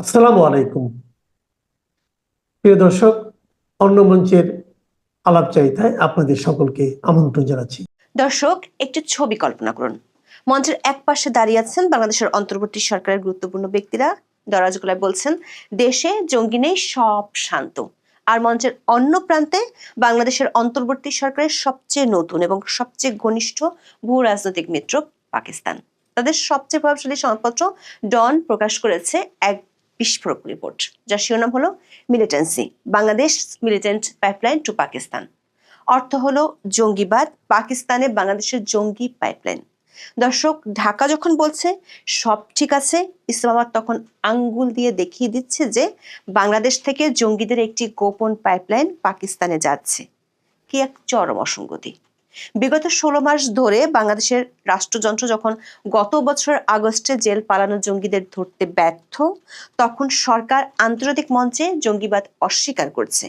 আসসালামু আলাইকুম। প্রিয় দর্শক, অন্য মঞ্চের আলাপচারিতায় আপনাদের সকলকে আমন্ত্রণ জানাচ্ছি। দর্শক, একটি ছবি কল্পনা করুন। মঞ্চের এক পাশে দাঁড়িয়ে আছেন বাংলাদেশের অন্তর্বর্তী সরকারের গুরুত্বপূর্ণ ব্যক্তিরা। দরাজগুলায় বলছেন, দেশে জঙ্গি নেই, সব শান্ত। আর মঞ্চের অন্য প্রান্তে বাংলাদেশের অন্তর্বর্তী সরকারের সবচেয়ে নতুন এবং সবচেয়ে ঘনিষ্ঠ ভূ রাজনৈতিক মিত্র পাকিস্তান। তাদের সবচেয়ে প্রভাবশালী সংবাদপত্র ডন প্রকাশ করেছে এক বিস্ফোরক রিপোর্ট যার শিরোনাম হলো militancy Bangladesh militant pipeline to Pakistan অর্থ হলো জঙ্গিবাদ, পাকিস্তানে বাংলাদেশের জঙ্গি পাইপলাইন দর্শক, ঢাকা যখন বলছে, সব ঠিক আছে, ইসলামাবাদ তখন আঙ্গুল দিয়ে দেখিয়ে দিচ্ছে যে বাংলাদেশ থেকে জঙ্গিদের একটি গোপন পাইপলাইন পাকিস্তানে যাচ্ছে। কি এক চরম অসঙ্গতি। বিগত ষোলো মাস ধরে বাংলাদেশের রাষ্ট্রযন্ত্র যখন গত বছরের আগস্টে জেল পালানো জঙ্গিদের ধরতে ব্যর্থ, তখন সরকার আন্তর্জাতিক মঞ্চে জঙ্গিবাদ অস্বীকার করছে।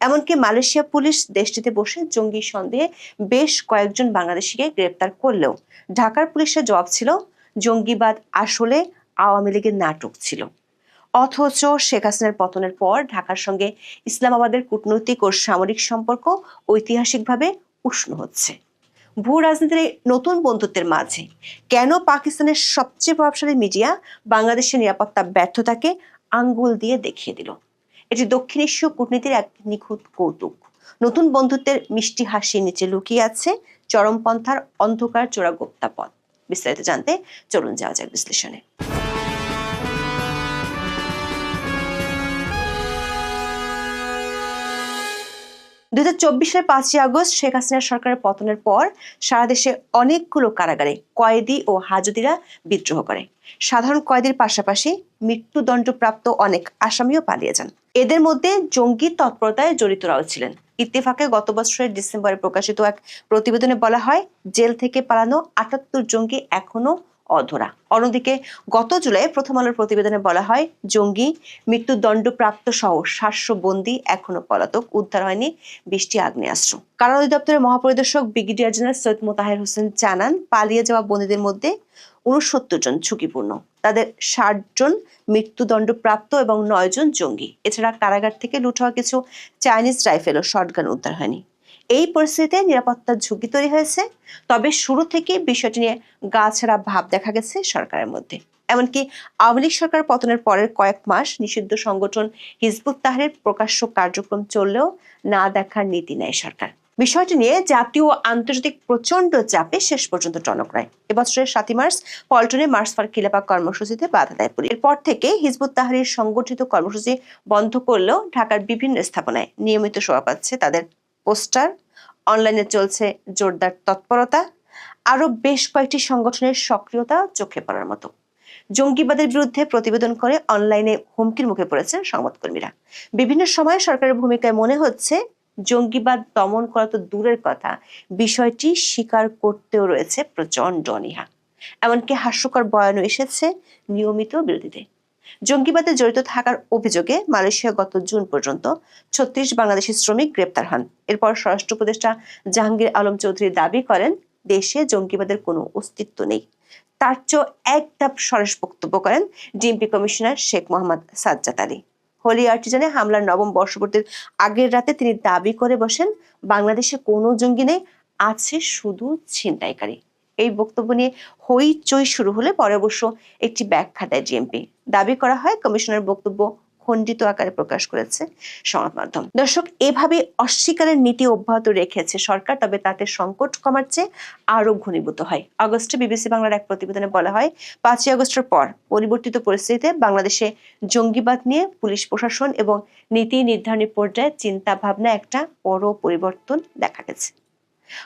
এমনকি মালয়েশিয়া পুলিশ দেশটিতে বসে জঙ্গি সন্দেহে বেশ কয়েকজন বাংলাদেশিকে গ্রেপ্তার করলেও ঢাকার পুলিশের জবাব ছিল, জঙ্গিবাদ আসলে আওয়ামী লীগের নাটক ছিল। অথচ শেখ হাসিনার পতনের পর ঢাকার সঙ্গে ইসলামাবাদের কূটনৈতিক ও সামরিক সম্পর্ক ঐতিহাসিকভাবে উষ্ণ হচ্ছে। ভূ রাজনীতির নতুন বন্ধুত্বের মাঝে কেন পাকিস্তানের সবচেয়ে প্রভাবশালী মিডিয়া বাংলাদেশের নিরাপত্তা ব্যর্থতাকে আঙ্গুল দিয়ে দেখিয়ে দিল। এটি দক্ষিণ এশীয় কূটনীতির এক নিখুঁত কৌতুক। নতুন বন্ধুত্বের মিষ্টি হাসির নিচে লুকিয়ে আছে চরমপন্থার অন্ধকার চোরা গোপ্তা পথ। বিস্তারিত জানতে চলুন যাওয়া যাক বিশ্লেষণে। হাজার পাঁচই আগস্ট শেখ হাসিনা সরকারের পতনের পর সারা দেশে অনেকগুলো কারাগারে কয়েদি ও বিদ্রোহ করে। সাধারণ কয়েদির পাশাপাশি মৃত্যুদণ্ডপ্রাপ্ত অনেক আসামিও পালিয়ে যান। এদের মধ্যে জঙ্গি তৎপরতায় জড়িতরাও ছিলেন। ইত্তেফাকে গত বছরের ডিসেম্বরে প্রকাশিত এক প্রতিবেদনে বলা হয়, জেল থেকে পালানো আটাত্তর জঙ্গি এখনও অধরা। অন্যদিকে গত জুলাই প্রথম আলোর প্রতিবেদনে বলা হয়, জঙ্গি মৃত্যুদণ্ডপ্রাপ্ত সহ সাতশো বন্দী এখনও পলাতক, উদ্ধার হয়নি বৃষ্টি আগ্নেয়াস্ত্র। কারণ অধিদপ্তরের মহাপরিদর্শক ব্রিগেডিয়ার জেনারেল সৈয়দ মোতাহের হোসেন জানান, পালিয়ে যাওয়া বন্দীদের মধ্যে উনসত্তর জন ঝুঁকিপূর্ণ। তাদের ষাট জন মৃত্যুদণ্ডপ্রাপ্ত এবং নয় জন জঙ্গি। এছাড়া কারাগার থেকে লুট হওয়া কিছু চাইনিজ রাইফেল ও শটগান উদ্ধার হয়নি। এই পরিস্থিতিতে নিরাপত্তার ঝুঁকি তৈরি হয়েছে। তবে শুরু থেকে বিষয়টি নিয়ে গা ভাব দেখা গেছে সরকারের মধ্যে। এমনকি আওয়ামী লীগ সরকার পতনের পরের কয়েক মাস নিষিদ্ধ সংগঠন হিজবুত তাহরের প্রকাশ্য কার্যক্রম চললেও না দেখার নীতি নেয় সরকার। বিষয়টি নিয়ে জাতীয় আন্তর্জাতিক প্রচণ্ড চাপে শেষ পর্যন্ত টনক রায়। এবছরের সাতই মার্চ পল্টনে মার্চ ফর খিলাফা কর্মসূচিতে বাধা দেয় পুলিশ। এরপর থেকে হিজবুত তাহারির সংগঠিত কর্মসূচি বন্ধ করলেও ঢাকার বিভিন্ন স্থাপনায় নিয়মিত শোভা পাচ্ছে তাদের পোস্টার, অনলাইনে চলছে জোরদার তৎপরতা, আরও বেশ কয়েকটি সংগঠনের সক্রিয়তা চোখে পড়ার মতো। জঙ্গিবাদের বিরুদ্ধে প্রতিবেদন করে অনলাইনে হুমকির মুখে পড়েছেন সংবাদকর্মীরা। বিভিন্ন সময়ে সরকারের ভূমিকায় মনে হচ্ছে, জঙ্গিবাদ দমন করা তো দূরের কথা, বিষয়টি স্বীকার করতেও রয়েছে প্রচণ্ড অনীহা। এমনকি হাস্যকর বয়ানও এসেছে নিয়মিত বিরোধীতে জঙ্গিবাদে জড়িত থাকার অভিযোগে মালয়েশিয়া গত জুন পর্যন্ত ছত্রিশ বাংলাদেশি শ্রমিক গ্রেপ্তার হন। এরপর স্বরাষ্ট্র উপদেষ্টা জাহাঙ্গীর আলম চৌধুরী দাবি করেন, দেশে জঙ্গিবাদের কোনো অস্তিত্ব নেই। তার চেয়েও এক ধাপ সরেস বক্তব্য করেন DMP commissioner Sheikh Mohammad Sajjad Ali. Holey আর্টিজানে হামলার নবম বর্ষপূর্তির আগের রাতে তিনি দাবি করে বসেন, বাংলাদেশে কোনো জঙ্গি নেই, আছে শুধু ছিনতাইকারী। এই বক্তব্য নিয়ে হইচই শুরু হলে পরে অবশ্য একটি ব্যাখ্যা দেয় ডিএমপি দাবি করা হয়, কমিশনের বক্তব্য খণ্ডিত আকারে প্রকাশ করেছে সংবাদ মাধ্যম দর্শক, এভাবে অস্বীকারের নীতি অব্যাহত রেখেছে সরকার, তবে তাতে সংকট কমার চেয়ে আরও ঘনীভূত হয়। আগস্টে বিবিসি বাংলার এক প্রতিবেদনে বলা হয়, পাঁচই আগস্টের পর পরিবর্তিত পরিস্থিতিতে বাংলাদেশে জঙ্গিবাদ নিয়ে পুলিশ প্রশাসন এবং নীতি নির্ধারণী পর্যায়ে চিন্তা ভাবনা একটা বড় পরিবর্তন দেখা গেছে।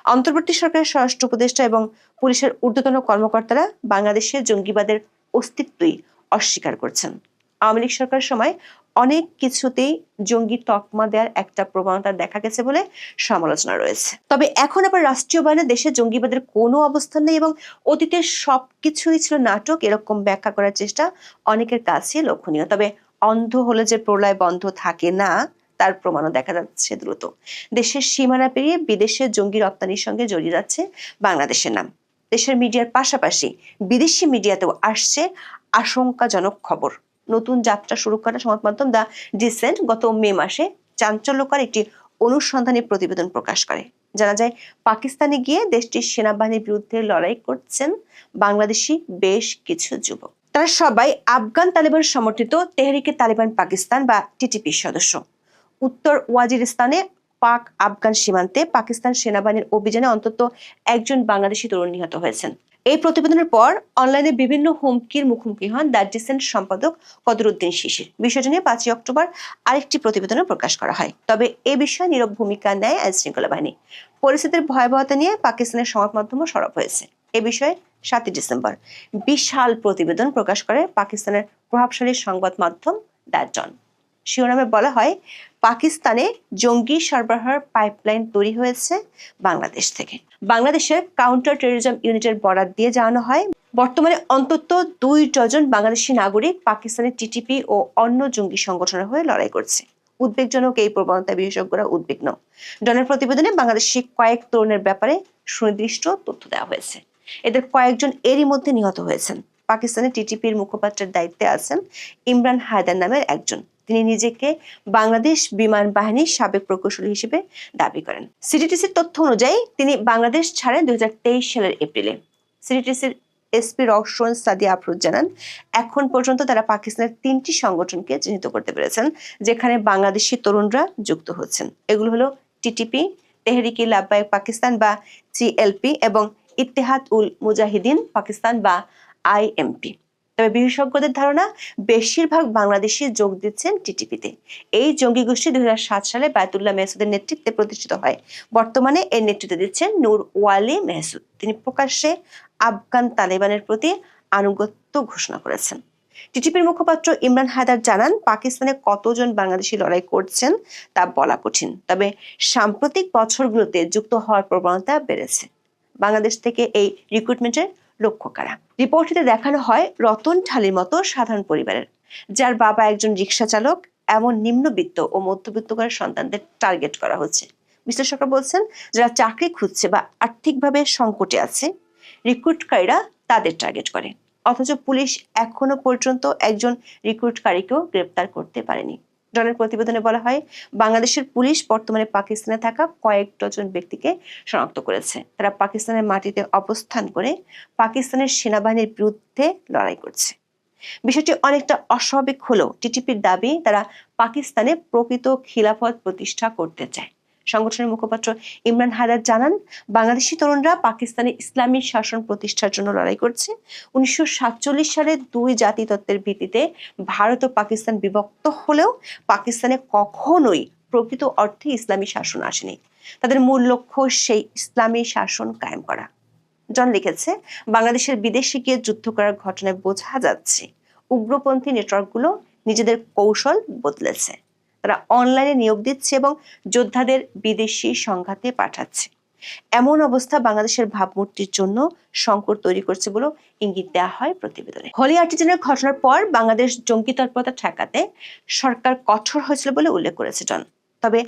অন্তর্বর্তী সরকারের স্বরাষ্ট্র উপদেষ্টা এবং পুলিশের ঊর্ধ্বতন কর্মকর্তারা বাংলাদেশে জঙ্গিবাদের অস্তিত্বই অস্বীকার করছেন। আওয়ামী লীগ সরকারের সময় অনেক কিছুতেই জঙ্গি তকমা দেওয়ার একটা প্রবণতা দেখা গেছে বলে সমালোচনা রয়েছে। তবে এখন আবার রাষ্ট্রীয় বাহিনী দেশে জঙ্গিবাদের কোনো অবস্থান নেই এবং অতীতের সবকিছুই ছিল নাটক, এরকম ব্যাখ্যা করার চেষ্টা অনেকের কাছে লক্ষণীয়। তবে অন্ধ হলে যে প্রলয় বন্ধ থাকে না তার প্রমাণও দেখা যাচ্ছে দ্রুত। দেশের সীমানা পেরিয়ে বিদেশে জঙ্গি রপ্তানির সঙ্গে জড়িয়ে যাচ্ছে বাংলাদেশের নাম। দেশের মিডিয়ার পাশাপাশি বিদেশি মিডিয়াতেও আসছে আশঙ্কাজনক খবর। নতুন যাত্রা শুরু করা সংবাদ মাধ্যম দ্য ডিসেন্ট গত মে মাসে চাঞ্চল্যকর একটি অনুসন্ধানী প্রতিবেদন প্রকাশ করে। জানা যায়, পাকিস্তানে গিয়ে দেশটির সেনাবাহিনীর বিরুদ্ধে লড়াই করছেন বাংলাদেশি বেশ কিছু যুবক। তারা সবাই আফগান তালেবান সমর্থিত তেহরিকে তালেবান পাকিস্তান বা টিটিপির সদস্য। উত্তর ওয়াজিরিস্তানে পাক আফগান সীমান্তে পাকিস্তান সেনাবাহিনীর অভিযানে অন্তত একজন বাংলাদেশি তরুণ নিহত হয়েছেন। এই প্রতিবেদনের পর অনলাইনে বিভিন্ন হুমকির মুখোমুখি হন দ্য ডিসেন্ট সম্পাদক কদরুদ্দিন শিশির। বিষয়টি নিয়ে পাঁচই অক্টোবর আরেকটি প্রতিবেদনও প্রকাশ করা হয়। তবে এ বিষয়ে নীরব ভূমিকা নেয় আইন শৃঙ্খলা বাহিনী। পরিস্থিতির ভয়াবহতা নিয়ে পাকিস্তানের সংবাদ মাধ্যমও সরব হয়েছে। এ বিষয়ে সাতই ডিসেম্বর বিশাল প্রতিবেদন প্রকাশ করে পাকিস্তানের প্রভাবশালী সংবাদ মাধ্যম দ্য জন। শিরোনামে বলা হয় পাকিস্তানে জঙ্গি সরবরাহের পাইপলাইন তৈরি হয়েছে বাংলাদেশ থেকে। বাংলাদেশের কাউন্টার টেরোরিজম ইউনিটের বরাত দিয়ে জানানো হয়। বর্তমানে অন্তত দুই ডজন বাংলাদেশি নাগরিক পাকিস্তানের টিটিপি ও অন্য জঙ্গি সংগঠনের হয়ে লড়াই করছে। উদ্বেগজনক এই প্রবণতা বিশেষজ্ঞরা উদ্বিগ্ন। ডনের প্রতিবেদনে বাংলাদেশি কয়েক তরুণের ব্যাপারে সুনির্দিষ্ট তথ্য দেওয়া হয়েছে। এদের কয়েকজন এরই মধ্যে নিহত হয়েছেন। পাকিস্তানের টিটিপির মুখপাত্রের দায়িত্বে আছেন ইমরান হায়দার নামের একজন। তিনি নিজেকে বাংলাদেশ বিমান বাহিনীর সাবেক প্রকৌশলী হিসেবে দাবি করেন। সিডিটিসির তথ্য অনুযায়ী তিনি বাংলাদেশ ছাড়েন দুই সালের এপ্রিলে। সিডিটিসির এসপি রওশন সাদি আফরুজ জানান, এখন পর্যন্ত তারা পাকিস্তানের তিনটি সংগঠনকে চিহ্নিত করতে পেরেছেন, যেখানে বাংলাদেশি তরুণরা যুক্ত হচ্ছেন। এগুলো হলো টিটিপি তেহরিকি লাব্বায়ক পাকিস্তান বা সিএলপি এবং ইত্তেহাদ উল মুজাহিদিন পাকিস্তান বা আইএমপি তবে বিশেষজ্ঞদের ধারণা বেশিরভাগ বাংলাদেশি যোগ দিচ্ছেন টিটিপিতে। এই জঙ্গি গোষ্ঠী দুই সালে বায়তুল্লাহ মেহসুদের নেতৃত্বে প্রতিষ্ঠিত হয়। বর্তমানে এর নেতৃত্ব দিচ্ছেন নূর ওয়ালি মেহসুদ। তিনি প্রকাশ্যে আফগান তালেবানের প্রতি আনুগত্য ঘোষণা করেছেন। টিটিপির মুখপাত্র ইমরান হায়দার জানান, পাকিস্তানে কতজন বাংলাদেশি লড়াই করছেন তা বলা কঠিন, তবে সাম্প্রতিক বছরগুলোতে যুক্ত হওয়ার প্রবণতা বেড়েছে। বাংলাদেশ থেকে এই রিক্রুটমেন্টের লক্ষ্য করা। রিপোর্টটিতে দেখানো হয় রতন ঠালির মতো সাধারণ পরিবারের, যার বাবা একজন রিক্সা চালক, এমন নিম্নবিত্ত ও মধ্যবিত্ত ঘরের সন্তানদের টার্গেট করা হচ্ছে। বিশ্লেষকরা বলছেন, যারা চাকরি খুঁজছে বা আর্থিকভাবে সংকটে আছে রিক্রুটকারীরা তাদের টার্গেট করে। অথচ পুলিশ এখনও পর্যন্ত একজন রিক্রুটকারীকেও গ্রেপ্তার করতে পারেনি। ডনের প্রতিবেদনে বলা হয়, বাংলাদেশের পুলিশ বর্তমানে পাকিস্তানে থাকা কয়েক ডজন ব্যক্তিকে শনাক্ত করেছে। তারা পাকিস্তানের মাটিতে অবস্থান করে পাকিস্তানের সেনাবাহিনীর বিরুদ্ধে লড়াই করছে। বিষয়টি অনেকটা অস্বাভাবিক হলেও টিটিপির দাবি, তারা পাকিস্তানে প্রকৃত খিলাফত প্রতিষ্ঠা করতে চায়। সংগঠনের মুখপাত্র ইমরান হায়দার জানান, বাংলাদেশি তরুণরা পাকিস্তানে ইসলামী শাসন প্রতিষ্ঠার জন্য লড়াই করছে। উনিশশো সালে দুই জাতিতত্ত্বের ভিত্তিতে ভারত ও পাকিস্তান বিভক্ত হলেও পাকিস্তানে কখনোই প্রকৃত অর্থে ইসলামী শাসন আসেনি। তাদের মূল লক্ষ্য সেই ইসলামী শাসন কায়েম করা। জন লিখেছে, বাংলাদেশের বিদেশে গিয়ে যুদ্ধ করার ঘটনায় বোঝা যাচ্ছে, উগ্রপন্থী নেটওয়ার্কগুলো নিজেদের কৌশল বদলেছে। তারা অনলাইনে নিয়োগ দিচ্ছে এবং যোদ্ধাদের বিদেশি সংঘাতে পাঠাচ্ছে। এমন অবস্থা বাংলাদেশের ভাবমূর্তির জন্য সংকট তৈরি করছে বলে ইঙ্গিত দেওয়া হয় প্রতিবেদনে। হোলি আর্টিজেনের ঘটনার পর বাংলাদেশ জঙ্গি তৎপরতা ঠেকাতে সরকার কঠোর হয়েছিল বলে উল্লেখ করেছে জন। তবে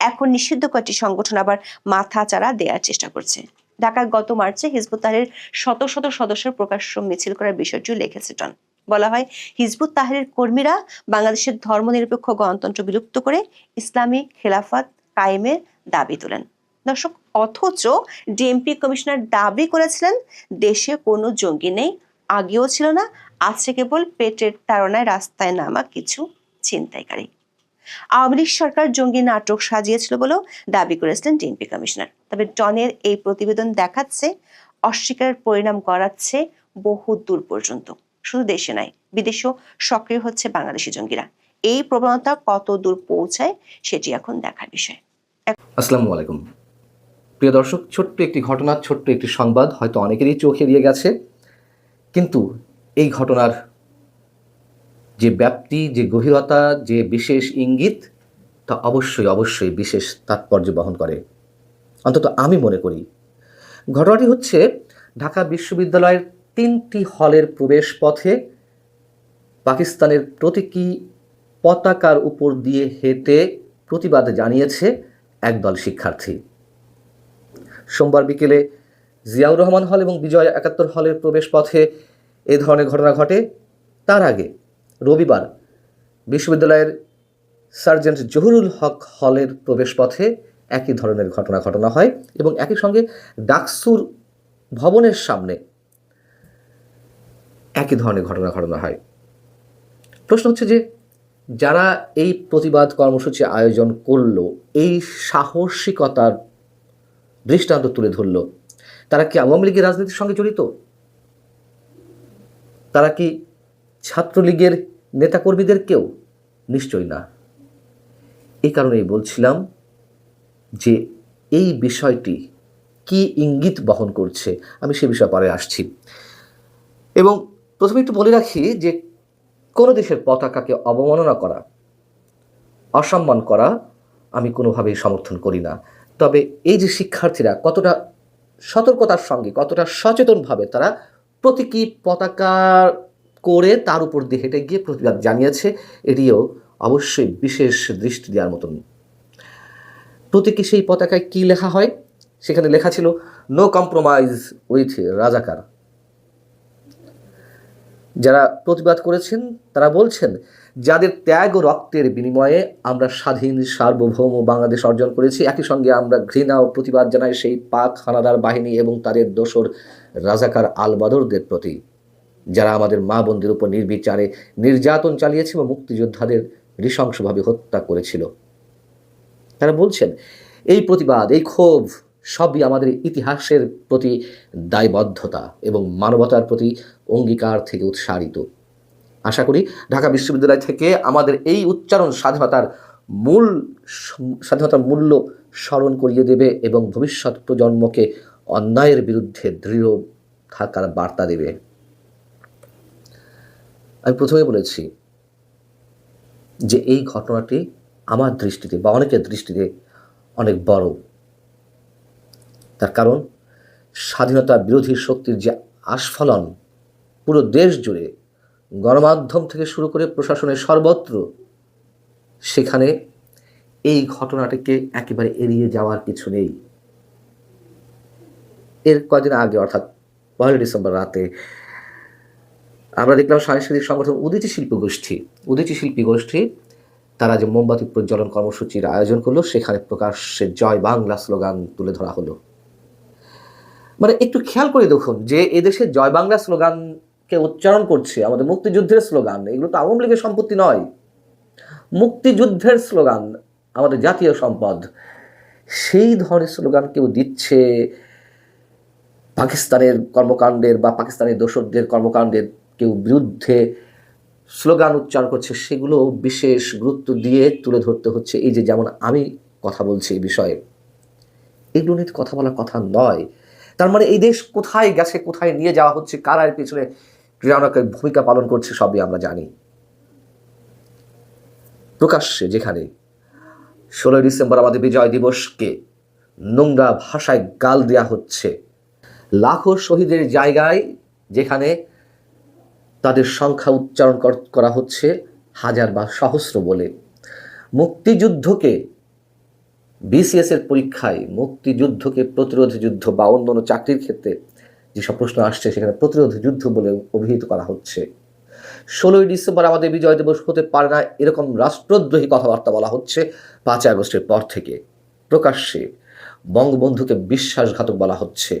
এখন নিষিদ্ধ কয়েকটি সংগঠন আবার মাথা চারা দেওয়ার চেষ্টা করছে। ঢাকায় গত মার্চে হিজবুত তাহরির শত শত সদস্যের প্রকাশ্য মিছিল করার বিষয়টিও লিখেছে জন। বলা হয়। হিজবুত তাহরির কর্মীরা বাংলাদেশের ধর্মনিরপেক্ষ গণতন্ত্র বিলুপ্ত করে ইসলামী খেলাফত কায়েমের দাবি তোলেন। দর্শক, অথচ ডিএমপি কমিশনার দাবি করেছিলেন, দেশে কোনো জঙ্গি নেই, আগেও ছিল না আছে কেবল পেটের তাড়নায় রাস্তায় নামা কিছু ছিনতাইকারী। আওয়ামী লীগ সরকার জঙ্গি নাটক সাজিয়েছিল বলেও দাবি করেছিলেন ডিএমপি কমিশনার। তবে ডনের এই প্রতিবেদন দেখাচ্ছে অস্বীকারের পরিণাম গড়াচ্ছে বহু দূর পর্যন্ত। শুধু দেশে নয়, বিদেশেও সক্রিয় হচ্ছে বাংলাদেশি জঙ্গিরা। এই প্রবণতা কত দূর পৌঁছায় সেটি এখন দেখার বিষয়। আসসালামু আলাইকুম। প্রিয় দর্শক, ছোট্ট একটি ঘটনা, ছোট্ট একটি সংবাদ হয়তো অনেকেরই চোখে দিয়ে গেছে। কিন্তু এই ঘটনার যে ব্যাপ্তি, যে গভীরতা, যে বিশেষ ইঙ্গিত, তা অবশ্যই অবশ্যই বিশেষ তাৎপর্য বহন করে। অন্তত আমি মনে করি। ঘটনাটি হচ্ছে ঢাকা বিশ্ববিদ্যালয়ের তিনটি হলের প্রবেশ পথে পাকিস্তানের প্রতীকী পতাকার উপর দিয়ে হেঁটে প্রতিবাদ জানিয়েছে একদল শিক্ষার্থী। সোমবার বিকেলে জিয়াউর রহমান হল এবং বিজয় একাত্তর হলের প্রবেশ পথে এ ধরনের ঘটনা ঘটে। তার আগে রবিবার বিশ্ববিদ্যালয়ের সার্জেন্ট জহুরুল হক হলের প্রবেশপথে একই ধরনের ঘটনা ঘটনা হয় এবং একই সঙ্গে ডাকসুর ভবনের সামনে একই ধরনের ঘটনা ঘটনা হয়। প্রশ্ন হচ্ছে যে, যারা এই প্রতিবাদ কর্মসূচি আয়োজন করল, এই সাহসিকতার দৃষ্টান্ত তুলে ধরলো, তারা কি আওয়ামী লীগের রাজনীতির সঙ্গে জড়িত? তারা কি ছাত্রলীগের নেতাকর্মীদের কেউ? নিশ্চয়ই না। এই কারণেই বলছিলাম যে, এই বিষয়টি কি ইঙ্গিত বহন করছে, আমি সে বিষয়ে পরে আসছি। এবং প্রথমে একটু বলে রাখি যে কোনো দেশের পতাকাকে অবমাননা করা, অসম্মান করা আমি কোনোভাবেই সমর্থন করি না। তবে এই যে শিক্ষার্থীরা কতটা সতর্কতার সঙ্গে, কতটা সচেতনভাবে তারা প্রতীকী পতাকা করে তার উপর দিয়ে হেঁটে গিয়ে প্রতিবাদ জানিয়েছে, এটিও অবশ্যই বিশেষ দৃষ্টি দেওয়ার মতন। প্রতীকী সেই পতাকায় কি লেখা হয়? সেখানে লেখা ছিল নো কম্প্রোমাইজ উইথ রাজাকার যারা প্রতিবাদ করেছেন, তারা বলছেন, যাদের ত্যাগ ও রক্তের বিনিময়ে আমরা স্বাধীন, সার্বভৌম বাংলাদেশ অর্জন করেছি, একই সঙ্গে আমরা ঘৃণা ও প্রতিবাদ জানাই সেই পাক হানাদার বাহিনী এবং তাদের দোসর রাজাকার আলবাদরদের প্রতি। যারা আমাদের মা বোনদের উপর নির্বিচারে নির্যাতন চালিয়েছে এবং মুক্তিযোদ্ধাদের নৃশংসভাবে হত্যা করেছিল। তারা বলছেন, এই প্রতিবাদ, এই ক্ষোভ সবই আমাদের ইতিহাসের প্রতি দায়বদ্ধতা এবং মানবতার প্রতি অঙ্গীকার থেকে উৎসারিত। আশা করি ঢাকা বিশ্ববিদ্যালয় থেকে আমাদের এই উচ্চারণ স্বাধীনতার মূল স্বাধীনতার মূল্য স্মরণ করিয়ে দেবে এবং ভবিষ্যৎ প্রজন্মকে অন্যায়ের বিরুদ্ধে দৃঢ় থাকার বার্তা দেবে। আমি প্রথমে বলেছি যে এই ঘটনাটি আমার দৃষ্টিতে বা অনেকের দৃষ্টিতে অনেক বড় তার কারণ, স্বাধীনতা বিরোধী শক্তির যে আস্ফলন, পুরো দেশ জুড়ে গণমাধ্যম থেকে শুরু করে প্রশাসনের সর্বত্র, সেখানে এই ঘটনাটিকে একেবারে এড়িয়ে যাওয়ার কিছু নেই। এর কদিন আগে, অর্থাৎ পয়লা ডিসেম্বর রাতে, আমরা দেখলাম সাংস্কৃতিক সংগঠন উদিচি শিল্পী গোষ্ঠী, উদিচি শিল্পী গোষ্ঠী, তারা যে মোমবাতি প্রজ্বলন কর্মসূচির আয়োজন করল, সেখানে প্রকাশ্যে জয় বাংলা স্লোগান তুলে ধরা হলো। মানে একটু খেয়াল করে দেখুন যে এদেশে জয় বাংলা স্লোগানকে উচ্চারণ করছে, আমাদের মুক্তিযুদ্ধের স্লোগান, এগুলো তো আওয়ামী লীগের সম্পত্তি নয়। মুক্তিযুদ্ধের স্লোগান আমাদের জাতীয় সম্পদ। সেই ধরনের স্লোগান কেউ দিচ্ছে পাকিস্তানের কর্মকাণ্ডের বা পাকিস্তানের দোসরদের কর্মকাণ্ডের কেউ বিরুদ্ধে স্লোগান উচ্চারণ করছে, সেগুলো বিশেষ গুরুত্ব দিয়ে তুলে ধরতে হচ্ছে। এই যে যেমন আমি কথা বলছি এই বিষয়ে, এগুলো নিয়ে কথা বলার কথা নয়। তার মানে এই দেশ কোথায় গেছে, কোথায় নিয়ে যাওয়া হচ্ছে, কারা এর পিছনে ক্রীড়ানকের ভূমিকা পালন করছে, সবই আমরা জানি। প্রকাশ্যে যেখানে ষোলোই ডিসেম্বর আমাদের বিজয় দিবসকে নোংরা ভাষায় গাল দেওয়া হচ্ছে, লাখো শহীদের জায়গায় যেখানে তাদের সংখ্যা উচ্চারণ করা হচ্ছে হাজার বা সহস্র বলে। মুক্তিযুদ্ধকে বিসিএস এর পরীক্ষায় মুক্তিযুদ্ধকে প্রতিরোধ যুদ্ধ বা অন্য অন্য চাকরির ক্ষেত্রে যেসব প্রশ্ন আসছে, সেখানে প্রতিরোধ যুদ্ধ বলে অভিহিত করা হচ্ছে। ষোলোই ডিসেম্বর আমাদের বিজয় দিবস হতে পারে না এরকম রাষ্ট্রদ্রোহী কথাবার্তা বলা হচ্ছে পাঁচই আগস্টের পর থেকে। প্রকাশ্যে বঙ্গবন্ধুকে বিশ্বাসঘাতক বলা হচ্ছে।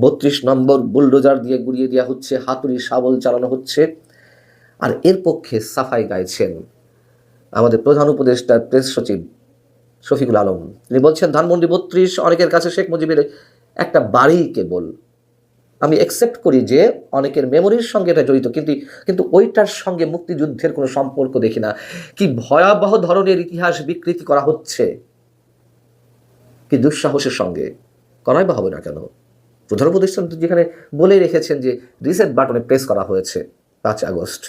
বত্রিশ নম্বর বুলডোজার দিয়ে গুড়িয়ে দেওয়া হচ্ছে, হাতুড়ি শাবল চালানো হচ্ছে আর এর পক্ষে সাফাই গাইছেন আমাদের প্রধান উপদেষ্টার প্রেস সচিব শফিকুল আলম। তিনি বলছেন, ধানমন্ডি বত্রিশ, অনেকের কাছে শেখ মুজিবের একটা বাড়ি কেবল। আমি একসেপ্ট করি যে অনেকের মেমোরির সঙ্গে এটা জড়িত, কিন্তু কিন্তু ওইটার সঙ্গে মুক্তিযুদ্ধের কোনো সম্পর্ক দেখি না। কি ভয়াবহ ধরনের ইতিহাস বিকৃতি করা হচ্ছে? কি দুঃসাহসের সঙ্গে? করাই বা হবে না কেন? প্রধান প্রতিষ্ঠান যেখানে বলে রেখেছেন যে রিসেট বাটনে প্রেস করা হয়েছে পাঁচ আগস্ট।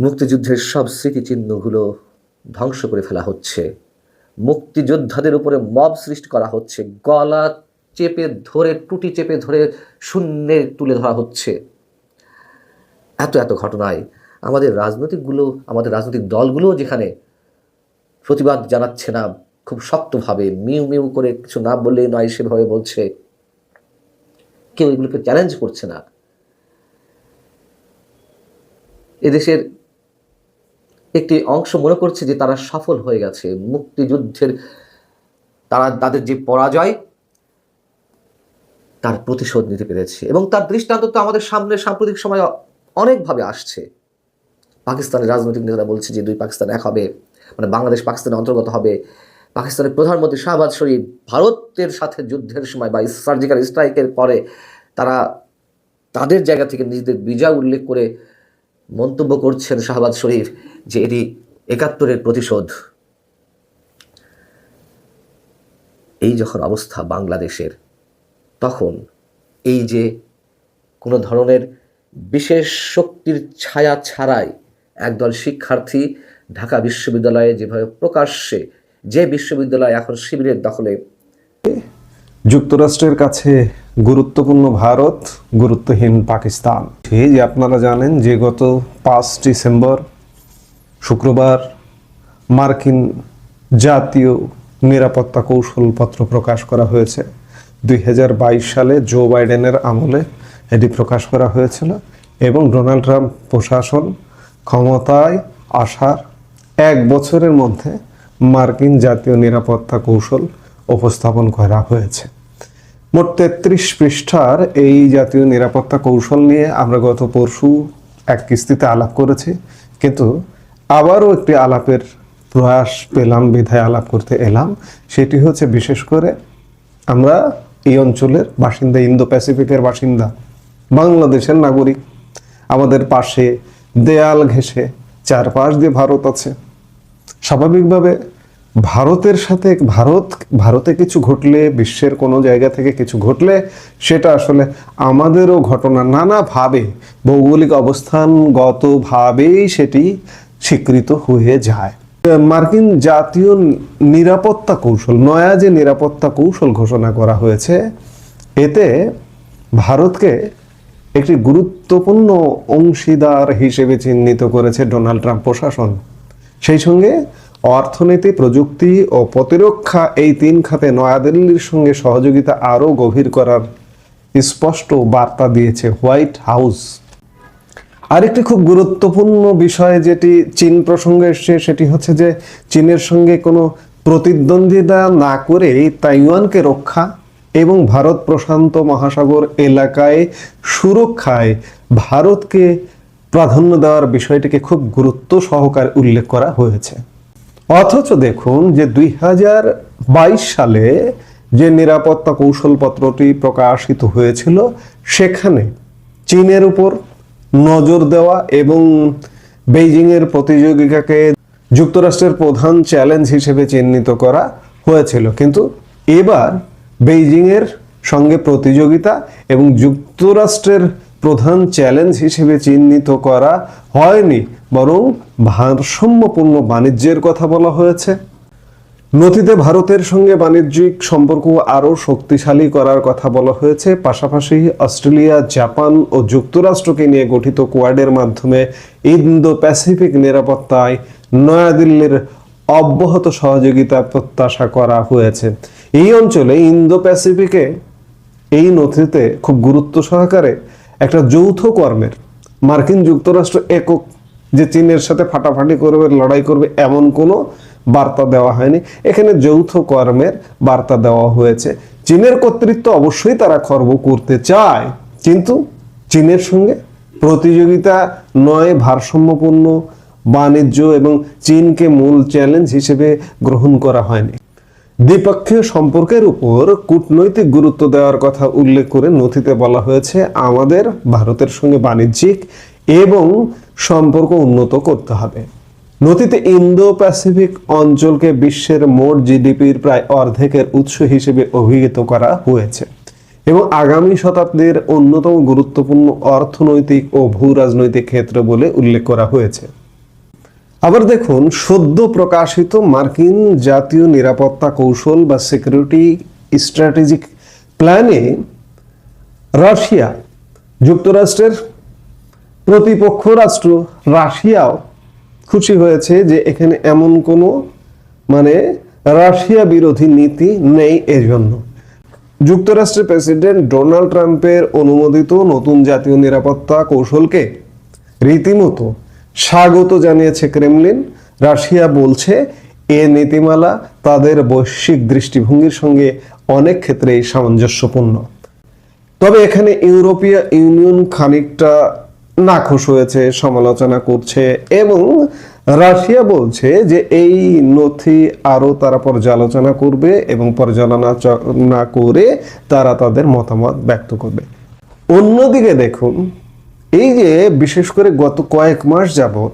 মুক্তিযুদ্ধের সব স্মৃতিচিহ্নগুলো ধ্বংস করে ফেলা হচ্ছে। মুক্তিযোদ্ধাদের উপরে মব সৃষ্টি করা হচ্ছে। গলা চেপে ধরে, টুটি চেপে ধরে শূন্যে তুলে ধরা হচ্ছে। এত এত ঘটনায় আমাদের রাজনৈতিকগুলো, আমাদের রাজনৈতিক দলগুলো যেখানে প্রতিবাদ জানাচ্ছে না, খুব শক্তভাবে মিউ মিউ করে কিছু না বললে নয় সেভাবে বলছে। কেউ এগুলোকে চ্যালেঞ্জ করছে না। এদেশের একটি অংশ মনে করছে যে তারা সফল হয়ে গেছে। মুক্তিযুদ্ধের তারা তাদের যে পরাজয়, তার প্রতিশোধ নিতে পেরেছে। এবং তার দৃষ্টান্ত তো আমাদের সামনে সাম্প্রতিক সময় অনেকভাবে আসছে। পাকিস্তানের রাজনৈতিক নেতারা বলছে যে দুই পাকিস্তান এক হবে মানে বাংলাদেশ পাকিস্তানের অন্তর্গত হবে। পাকিস্তানের প্রধানমন্ত্রী শাহবাজ শরীফ ভারতের সাথে যুদ্ধের সময় বা সার্জিক্যাল স্ট্রাইকের পরে তারা তাদের জায়গা থেকে নিজেদের বিজয় উল্লেখ করে মন্তব্য করছেন শাহবাজ শরীফ যে এটি একাত্তরের প্রতিশোধ। এই যখন অবস্থা বাংলাদেশের, তখন এই যে কোনো ধরনের বিশেষ শক্তির ছায়া ছাড়াই একদল শিক্ষার্থী ঢাকা বিশ্ববিদ্যালয়ে যেভাবে প্রকাশ্যে, যে বিশ্ববিদ্যালয় এখন শিবিরের দখলে যুক্তরাষ্ট্রের কাছে গুরুত্বপূর্ণ ভারত, গুরুত্বহীন পাকিস্তান। এই যে আপনারা জানেন যে গত পাঁচ ডিসেম্বর, শুক্রবার মার্কিন জাতীয় নিরাপত্তা কৌশলপত্র প্রকাশ করা হয়েছে। দুই হাজার বাইশ সালে জো বাইডেনের আমলে এটি প্রকাশ করা হয়েছিল এবং ডোনাল্ড ট্রাম্প প্রশাসন ক্ষমতায় আসার এক বছরের মধ্যে মার্কিন জাতীয় নিরাপত্তা কৌশল উপস্থাপন করা হয়েছে। মোট তেত্রিশ পৃষ্ঠার এই জাতীয় নিরাপত্তা কৌশল নিয়ে আমরা গত পরশু এক কিস্তিতে আলাপ করেছি। কিন্তু আবারও একটি আলাপের প্রয়াস পেলাম, বিধায় আলাপ করতে এলাম। সেটি হচ্ছে বিশেষ করে আমরা এই অঞ্চলের বাসিন্দা ইন্দো প্যাসিফিকের বাসিন্দা, বাংলাদেশের নাগরিক। আমাদের পাশে দেয়াল ঘেঁষে চারপাশ দিয়ে ভারত আছে। স্বাভাবিকভাবে ভারতের সাথে ভারত, ভারতে কিছু ঘটলে, বিশ্বের কোনো জায়গা থেকে কিছু ঘটলে, সেটা আসলে আমাদেরও ঘটনা নানাভাবে, ভৌগোলিক অবস্থানগতভাবেই সেটি স্বীকৃত হয়ে যায়। মার্কিন জাতীয় নিরাপত্তা কৌশল, নয়া যে নিরাপত্তা কৌশল ঘোষণা করা হয়েছে, এতে ভারতকে একটি গুরুত্বপূর্ণ অংশীদার হিসেবে চিহ্নিত করেছে ডোনাল্ড ট্রাম্প প্রশাসন। সেই সঙ্গে অর্থনীতি, প্রযুক্তি ও প্রতিরক্ষা এই তিন খাতে নয়াদিল্লির সঙ্গে সহযোগিতা আরও গভীর করার স্পষ্ট বার্তা দিয়েছে হোয়াইট হাউস। আরেকটি খুব গুরুত্বপূর্ণ বিষয় যেটি চীন প্রসঙ্গে এসছে, সেটি হচ্ছে যে চীনের সঙ্গে কোনো প্রতিদ্বন্দ্বিতা না করে তাইওয়ানকে রক্ষা এবং ভারত প্রশান্ত মহাসাগর এলাকায় সুরক্ষায় ভারতকে প্রাধান্য দেওয়ার বিষয়টিকে খুব গুরুত্ব সহকারে উল্লেখ করা হয়েছে। অথচ দেখুন যে দুই হাজার বাইশ সালে যে নিরাপত্তা কৌশলপত্রটি প্রকাশিত হয়েছিল, সেখানে চীনের উপর নজর দেওয়া এবং বেইজিংয়ের প্রতিযোগিতাকে যুক্তরাষ্ট্রের প্রধান চ্যালেঞ্জ হিসেবে চিহ্নিত করা হয়েছিল। কিন্তু এবার বেইজিংয়ের সঙ্গে প্রতিযোগিতা এবং যুক্তরাষ্ট্রের প্রধান চ্যালেঞ্জ হিসেবে চিহ্নিত করা হয়নি, বরং ভারসাম্যপূর্ণ বাণিজ্যের কথা বলা হয়েছে। নথিতে ভারতের সঙ্গে বাণিজ্যিক সম্পর্ক আরও শক্তিশালী করার কথা বলা হয়েছে। পাশাপাশি অস্ট্রেলিয়া, জাপান ও যুক্তরাষ্ট্রকে নিয়ে গঠিত কোয়াডের মাধ্যমে ইন্দো প্যাসিফিক নিরাপত্তায় নয়াদিল্লির অব্যাহত সহযোগিতা প্রত্যাশা করা হয়েছে। এই অঞ্চলে ইন্দো প্যাসিফিকে এই নথিতে খুব গুরুত্ব সহকারে একটা যৌথ কর্মের। মার্কিন যুক্তরাষ্ট্র একক যে চীনের সাথে ফাটাফাটি করবে, লড়াই করবে, এমন কোনো বার্তা দেওয়া হয়নি। এখানে যৌথ কর্মের বার্তা দেওয়া হয়েছে। চীনের কর্তৃত্ব অবশ্যই তারা খর্ব করতে চায়। কিন্তু চীনের সঙ্গে প্রতিযোগিতা নয়, ভারসাম্যপূর্ণ, বাণিজ্য এবং চীনকে মূল চ্যালেঞ্জ হিসেবে গ্রহণ করা হয়নি। দ্বিপক্ষীয় সম্পর্কের উপর কূটনৈতিক গুরুত্ব দেওয়ার কথা উল্লেখ করে নথিতে বলা হয়েছে, আমাদের, ভারতের সঙ্গে বাণিজ্যিক এবং সম্পর্ক উন্নত করতে হবে। নথিতে ইন্দো প্যাসিফিক অঞ্চলকে বিশ্বের মোট জিডিপির প্রায় অর্ধেকের উৎস হিসেবে অভিহিত করা হয়েছে এবং আগামী শতাব্দীর অন্যতম গুরুত্বপূর্ণ অর্থনৈতিক ও ভূ রাজনৈতিক ক্ষেত্র বলে উল্লেখ করা হয়েছে। আবার দেখুন, সদ্য প্রকাশিত মার্কিন জাতীয় নিরাপত্তা কৌশল বা সিকিউরিটি স্ট্র্যাটেজিক প্ল্যানে রাশিয়া যুক্তরাষ্ট্রের প্রতিপক্ষ রাষ্ট্র রাশিয়াও খুশি হয়েছে যে এখানে এমন কোনো মানে রাশিয়া বিরোধী নীতি নেই এজন্য। যুক্তরাষ্ট্রের প্রেসিডেন্ট ডোনাল্ড ট্রাম্পের অনুমোদিত নতুন জাতীয় নিরাপত্তা কৌশলকে রীতিমতো স্বাগত জানিয়েছে ক্রেমলিন। রাশিয়া বলছে, এ নীতিমালা তাদের বৈশ্বিক দৃষ্টিভঙ্গির সঙ্গে অনেক ক্ষেত্রেই সামঞ্জস্যপূর্ণ। তবে এখানে ইউরোপীয় ইউনিয়ন খানিকটা নাখোশ হয়েছে, সমালোচনা করছে এবং রাশিয়া বলছে যে এই নথি আরও তারা পর্যালোচনা করবে এবং পর্যালোচনা করে তারা তাদের মতামত ব্যক্ত করবে। অন্যদিকে দেখুন এই যে বিশেষ করে গত কয়েক মাস যাবৎ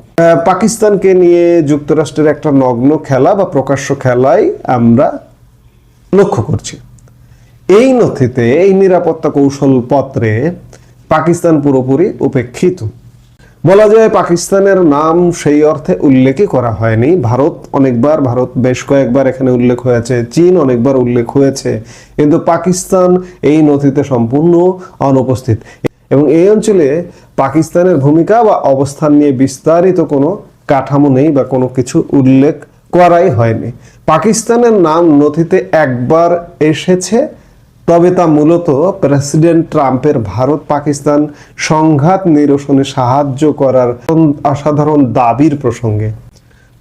পাকিস্তানকে নিয়ে যুক্তরাষ্ট্রের একটা নগ্ন খেলা বা প্রকাশ্য খেলায় আমরা লক্ষ্য করছি। এই নথিতে, এই নিরাপত্তা কৌশল পত্রে পাকিস্তান পুরোপুরি উপেক্ষিত। বলা যায় পাকিস্তানের নাম সেই অর্থে উল্লেখই করা হয়নি। ভারত অনেকবার, ভারত বেশ কয়েকবার এখানে উল্লেখ হয়েছে, চীন অনেকবার উল্লেখ হয়েছে, কিন্তু পাকিস্তান এই নথিতে সম্পূর্ণ অনুপস্থিত। এবং এই অঞ্চলে পাকিস্তানের ভূমিকা বা অবস্থান নিয়ে বিস্তারিত কোনো কাঠামো নেই বা কোনো কিছু উল্লেখ করাই হয়নি। পাকিস্তানের নাম নথিতে একবার এসেছে, তবে তা মূলত প্রেসিডেন্ট ট্রাম্পের ভারত পাকিস্তান সংঘাত নিরসনে সাহায্য করার অসাধারণ দাবির প্রসঙ্গে।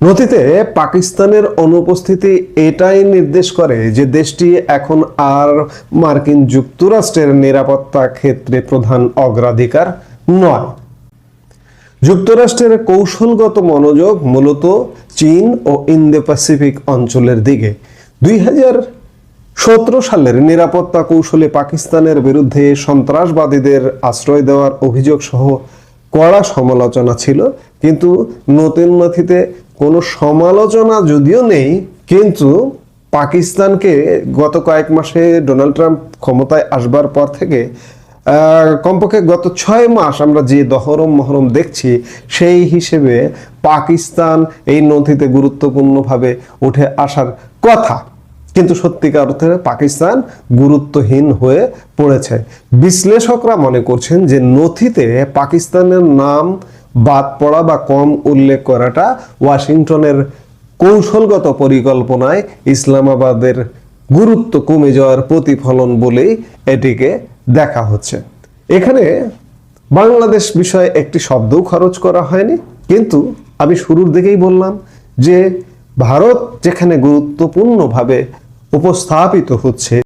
নথিতে পাকিস্তানের অনুপস্থিতি এটাই নির্দেশ করে যে দেশটি এখন আর মার্কিন যুক্তরাষ্ট্রের নিরাপত্তা ক্ষেত্রে প্রধান অগ্রাধিকার নয়। যুক্তরাষ্ট্রের কৌশলগত মনোযোগ মূলত চীন ও ইন্দো প্যাসিফিক অঞ্চলের দিকে। দুই সতেরো সালের নিরাপত্তা কৌশলে পাকিস্তানের বিরুদ্ধে সন্ত্রাসবাদীদের আশ্রয় দেওয়ার অভিযোগ সহ কড়া সমালোচনা ছিল, কিন্তু নতুন নথিতে কোনো সমালোচনা যদিও নেই, কিন্তু পাকিস্তানকে গত কয়েক মাসে ডোনাল্ড ট্রাম্প ক্ষমতায় আসবার পর থেকে কমপক্ষে গত ছয় মাস আমরা যে দহরম মহরম দেখছি, সেই হিসেবে পাকিস্তান এই নথিতে গুরুত্বপূর্ণভাবে উঠে আসার কথা। কিন্তু সত্যিকার অর্থে পাকিস্তান গুরুত্বহীন হয়ে পড়েছে। বিশ্লেষকরা মনে করছেন যে নথিতে পাকিস্তানের নাম বাদ পড়া বা কম উল্লেখ করাটা ওয়াশিংটনের কৌশলগত পরিকল্পনায় ইসলামাবাদের গুরুত্ব কমে যাওয়ার প্রতিফলন বলেই এটিকে দেখা হচ্ছে। এখানে বাংলাদেশ বিষয়ে একটি শব্দও খরচ করা হয়নি, কিন্তু আমি শুরুর দিকেই বললাম যে ভারত যেখানে গুরুত্বপূর্ণভাবে উপস্থাপিত হচ্ছে